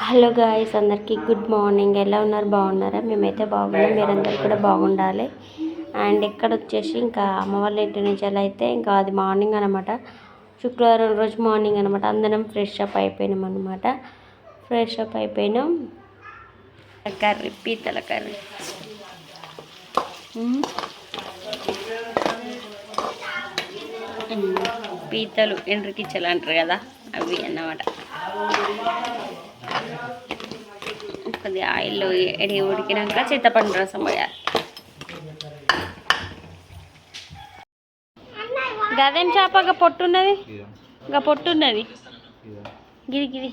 Hello guys అందరికీ good morning. ఎలా ఉన్నారు? బాగున్నారా? మేమైతే బాగున్నాం. మీరందరూ కూడా బాగుండాలి. అండ్ ఇక్కడ వచ్చేసి ఇంకా అమ్మ వాళ్ళ ఇంటి నుంచి ఎలా అయితే ఇంకా అది మార్నింగ్ అనమాట శుక్రవారం రోజు మార్నింగ్ అనమాట అందరం ఫ్రెష్ అప్ అయిపోయినాం అనమాట ఫ్రెష్ అప్ అయిపోయినాం. కర్రీ పీతల కర్రీ. పీతలు ఎండ్రికిచ్చలు అంటారు కదా అవి అన్నమాట. కొద్దిగా ఆయిల్లో ఎడి ఉడికినాక చింతపండు రసం పోయాలి. గదేం చేపగా పొట్టున్నది ఇదా ఇంకా పొట్టున్నది గిరి గిరి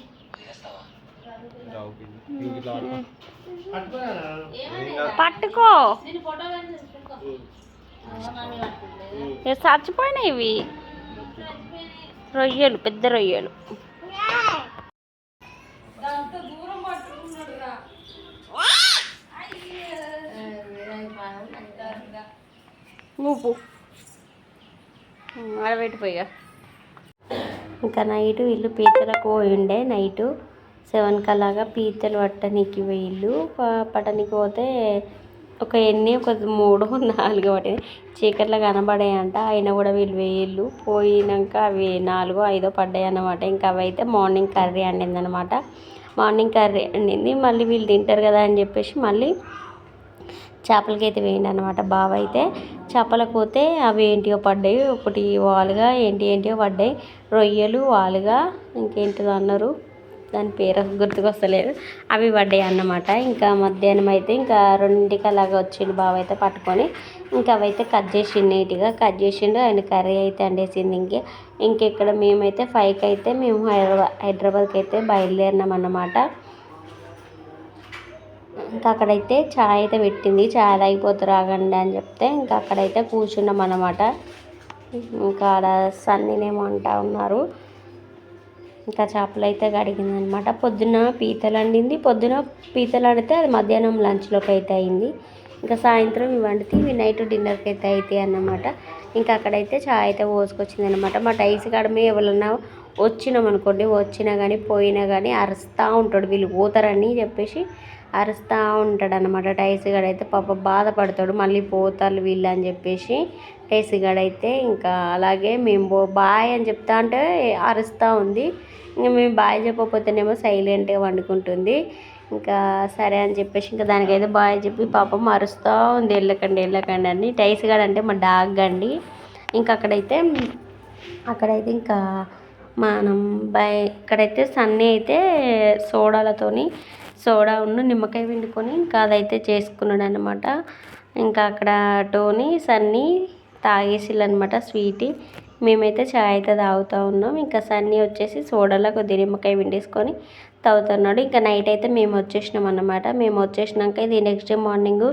పట్టుకో. చచ్చిపోయినాయి ఇవి? రొయ్యలు పెద్ద రొయ్యలు. ఊపు ఆడబెట్టిపోయిగా ఇంకా నైట్ వీళ్ళు పీతలకు పోయిండే. నైటు సెవెన్ కలాగా పీతలు పట్టనికి వీళ్ళు పట్టనికి పోతే ఒక ఎన్ని ఒక మూడు నాలుగు పట్టినాయి. చీకట్లో కనబడాయంట. అయినా కూడా వీళ్ళు వేయిళ్ళు. పోయినాక అవి నాలుగో ఐదో పడ్డాయి అన్నమాట ఇంకా అవి అయితే మార్నింగ్ కర్రీ వండింది అనమాట మార్నింగ్ కర్రీ వండింది. మళ్ళీ వీళ్ళు తింటారు కదా అని చెప్పేసి మళ్ళీ చేపలకి అయితే వేయండి అనమాట బావ అయితే. చేపలకు పోతే అవి ఏంటియో పడ్డాయి. ఒకటి వాలుగా ఏంటి ఏంటియో పడ్డాయి. రొయ్యలు వాలుగా ఇంకేంటిదో అన్నారు. దాని పేరు గుర్తుకొస్తలేదు. అవి పడ్డాయి అన్నమాట. ఇంకా మధ్యాహ్నం అయితే ఇంకా రెండింటికి అలాగా వచ్చిండు బావ అయితే పట్టుకొని. ఇంకా అవైతే కట్ చేసిండు నీట్గా. కట్ చేసిండు ఆయన కర్రీ అయితే వండేసింది ఇంకే. ఇంకెక్కడ మేమైతే ఫైవ్కి అయితే మేము హైదరాబాద్ హైదరాబాద్కి అయితే బయలుదేరినాం అన్నమాట. ఇంకా అక్కడైతే చాయ్ అయితే పెట్టింది. చాయ్ తాగిపోతు రాగండి అని చెప్తే ఇంకా అక్కడైతే కూర్చున్నాం అన్నమాట. ఇంకా ఆడ సన్నీనేమో అంటా ఉన్నారు. ఇంకా చేపలు అయితే కడిగింది అనమాట పొద్దున పీతలు వండింది. పొద్దున పీతలు వండితే అది మధ్యాహ్నం లంచ్లోకి అయితే అయింది. ఇంకా సాయంత్రం ఇవి వండితే ఇవి నైట్ డిన్నర్కి అయితే అవుతాయి అన్నమాట. ఇంకా అక్కడైతే చాయ్ అయితే పోసుకొచ్చింది అనమాట మా టైస్ కాడమే ఎవరన్నా వచ్చినాం అనుకోండి వచ్చినా కానీ పోయినా కానీ అరుస్తూ ఉంటాడు. వీళ్ళు పోతారని చెప్పేసి అరుస్తూ ఉంటాడు అనమాట టైస్ అయితే పాప బాధపడతాడు. మళ్ళీ పోతారు వీళ్ళు అని చెప్పేసి టైస్ అయితే ఇంకా అలాగే మేము బో బాయ్ అని చెప్తా అంటే అరుస్తూ ఉంది. ఇంకా మేము బాయ్ చెప్పకపోతేనేమో సైలెంట్గా వండుకుంటుంది ఇంకా సరే అని చెప్పేసి ఇంకా దానికైతే బాయ్ చెప్పి పాపం అరుస్తూ ఉంది. వెళ్ళకండి వెళ్ళకండి అని. టైస్ గడ అంటే మా డాగ్ అండి. ఇంకా అక్కడైతే అక్కడైతే ఇంకా మనం బై ఇక్కడైతే సన్నీ అయితే సోడాలతోని సోడా ఉన్న నిమ్మకాయ పిండుకొని ఇంకా అదైతే చేసుకున్నాడు అనమాట ఇంకా అక్కడ టోనీ సన్నీ తాగేసిల్లు అనమాట స్వీట్. మేమైతే చాయ్ అయితే తాగుతూ ఉన్నాం. ఇంకా సన్నీ వచ్చేసి సోడాలో కొద్ది నిమ్మకాయ పిండేసుకొని తాగుతున్నాడు. ఇంకా నైట్ అయితే మేము వచ్చేసినాం అన్నమాట. మేము వచ్చేసినాక ఇది నెక్స్ట్ డే మార్నింగ్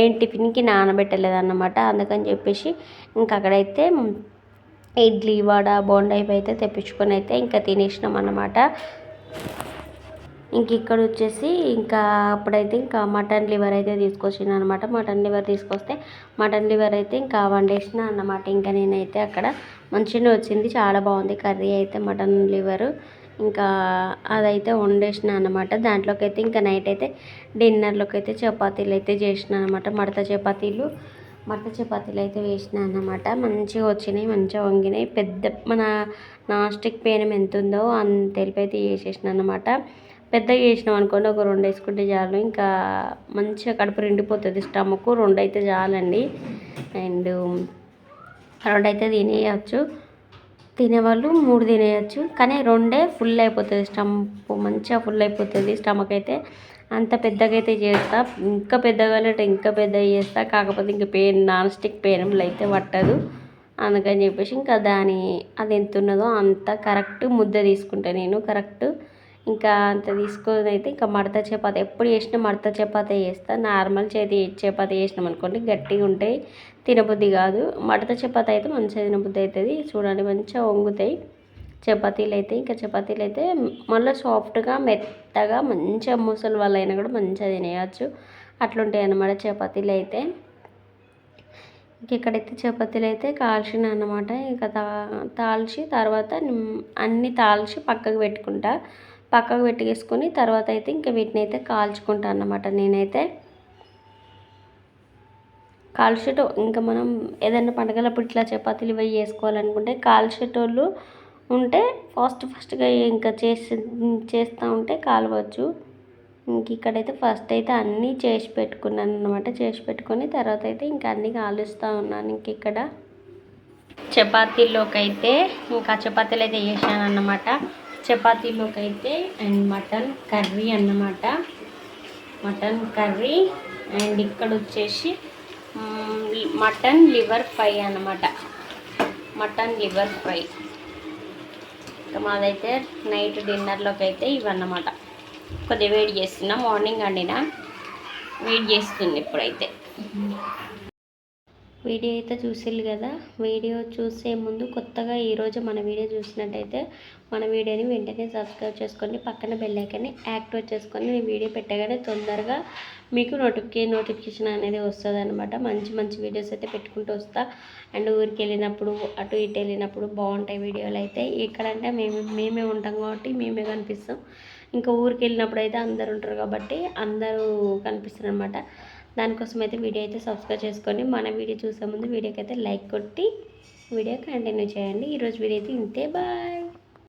ఏం టిఫిన్కి నానబెట్టలేదు అన్నమాట అందుకని చెప్పేసి ఇంకా అక్కడైతే ఇడ్లీ వడ బోండా ఇవి అయితే తెప్పించుకొని అయితే ఇంకా తినేసినాం అన్నమాట. ఇంక ఇక్కడ వచ్చేసి ఇంకా అప్పుడైతే ఇంకా మటన్ లివర్ అయితే తీసుకొచ్చిన అనమాట మటన్ లివర్ తీసుకొస్తే మటన్ లివర్ అయితే ఇంకా వండేసిన అన్నమాట. ఇంకా నేనైతే అక్కడ మంచిగా వచ్చింది. చాలా బాగుంది కర్రీ అయితే మటన్ లివరు. ఇంకా అదైతే వండేసిన అనమాట దాంట్లోకి అయితే ఇంకా నైట్ అయితే డిన్నర్లోకి అయితే చపాతీలు అయితే చేసిన అనమాట మడత చపాతీలు మడత చపాతీలు అయితే వేసిన అన్నమాట. మంచిగా వచ్చినాయి మంచిగా వంగినాయి. పెద్ద మన నాస్టిక్ పేనం ఎంత ఉందో అంత తెలిపి అయితే అనమాట పెద్దగా చేసినాం అనుకోండి ఒక రెండు వేసుకుంటే చాలు. ఇంకా మంచిగా కడుపు నిండిపోతుంది స్టమక్ రెండు అయితే చాలండి. అండ్ రెండు అయితే తినేయచ్చు. తినేవాళ్ళు మూడు తినేయచ్చు. కానీ రెండే ఫుల్ అయిపోతుంది స్టమక్ మంచిగా ఫుల్ అయిపోతుంది స్టమక్ అయితే. అంత పెద్దగా అయితే చేస్తా. ఇంకా పెద్దగా అంటే ఇంకా పెద్దగా చేస్తా. కాకపోతే ఇంకా పెయిన్ నాన్ స్టిక్ పేనంలో అయితే పట్టదు. అందుకని చెప్పేసి ఇంకా దాని అది ఎంత ఉన్నదో అంత కరెక్ట్ ముద్ద తీసుకుంటా నేను. కరెక్ట్ ఇంకా అంత తీసుకొని అయితే ఇంకా మడత చపాతి. ఎప్పుడు చేసినా మడత చపాతి చేస్తా. నార్మల్ చేతి చపాతి చేసినాం అనుకోండి గట్టిగా ఉంటాయి తినబుద్ధి కాదు. మడత చపాతి అయితే మంచిగా తినబుద్ధి అవుతుంది. చూడండి మంచిగా వంగుతాయి చపాతీలు అయితే. ఇంకా చపాతీలు అయితే మళ్ళీ సాఫ్ట్గా మెత్తగా మంచిగా ముసలి వాళ్ళైనా అయినా కూడా మంచిగా తినేయచ్చు. అట్లుంటాయి అన్నమాట చపాతీలు అయితే. ఇంకెక్కడైతే చపాతీలు అయితే కాల్చిన అన్నమాట. ఇంకా తా తాల్చి తర్వాత అన్నీ తాల్చి పక్కకు పెట్టుకుంటా. పక్కకు పెట్టేసుకొని తర్వాత అయితే ఇంకా వీటిని అయితే కాల్చుకుంటాను అన్నమాట నేనైతే. కాల్చేటో ఇంకా మనం ఏదైనా పండగలప్పుడు ఇట్లా చపాతీలు ఇవి చేసుకోవాలనుకుంటే కాల్చేటోళ్ళు ఉంటే ఫాస్ట్ ఫాస్ట్గా ఇంకా చేసి చేస్తూ ఉంటే కాలవచ్చు. ఇంక ఇక్కడైతే ఫస్ట్ అయితే అన్నీ చేసి పెట్టుకున్నాను అనమాట చేసి పెట్టుకొని తర్వాత అయితే ఇంకా అన్నీ కాలుస్తూ ఉన్నాను ఇంక ఇక్కడ. చపాతీలోకి అయితే ఇంకా చపాతీలు అయితే చేశాను అన్నమాట. చపాతీలోకి అయితే అండ్ మటన్ కర్రీ అన్నమాట. మటన్ కర్రీ అండ్ ఇక్కడ వచ్చేసి మటన్ లివర్ ఫ్రై అన్నమాట. Mutton liver fry. మాదైతే నైట్ డిన్నర్లోకి అయితే ఇవన్నమాట. కొద్దిగా వేడి చేస్తున్నా మార్నింగ్ వండినా. వేడి చేస్తుంది ఇప్పుడైతే. వీడియో అయితే చూసిల్లు కదా? వీడియో చూసే ముందు కొత్తగా ఈరోజు మన వీడియో చూసినట్టయితే మన వీడియోని వెంటనే సబ్స్క్రైబ్ చేసుకొని పక్కన బెల్ యాక్టివేట్ చేసుకొని నేను వీడియో పెట్టగానే తొందరగా మీకు నోటిఫికే నోటిఫికేషన్ అనేది వస్తుంది అనమాట మంచి మంచి వీడియోస్ అయితే పెట్టుకుంటూ వస్తా. అండ్ ఊరికి వెళ్ళినప్పుడు అటు ఇటు వెళ్ళినప్పుడు బాగుంటాయి వీడియోలు అయితే. ఇక్కడంటే మేము మేమే ఉంటాం కాబట్టి మేమే కనిపిస్తాం. ఇంకా ఊరికి వెళ్ళినప్పుడు అయితే అందరు ఉంటారు కాబట్టి అందరూ కనిపిస్తారు అనమాట దానికోసం అయితే వీడియో అయితే సబ్స్క్రైబ్ చేసుకొని మన వీడియో చూసే ముందు వీడియోకి అయితే లైక్ కొట్టి వీడియో కంటిన్యూ చేయండి. ఈరోజు వీడియో అయితే ఇంతే. బాయ్.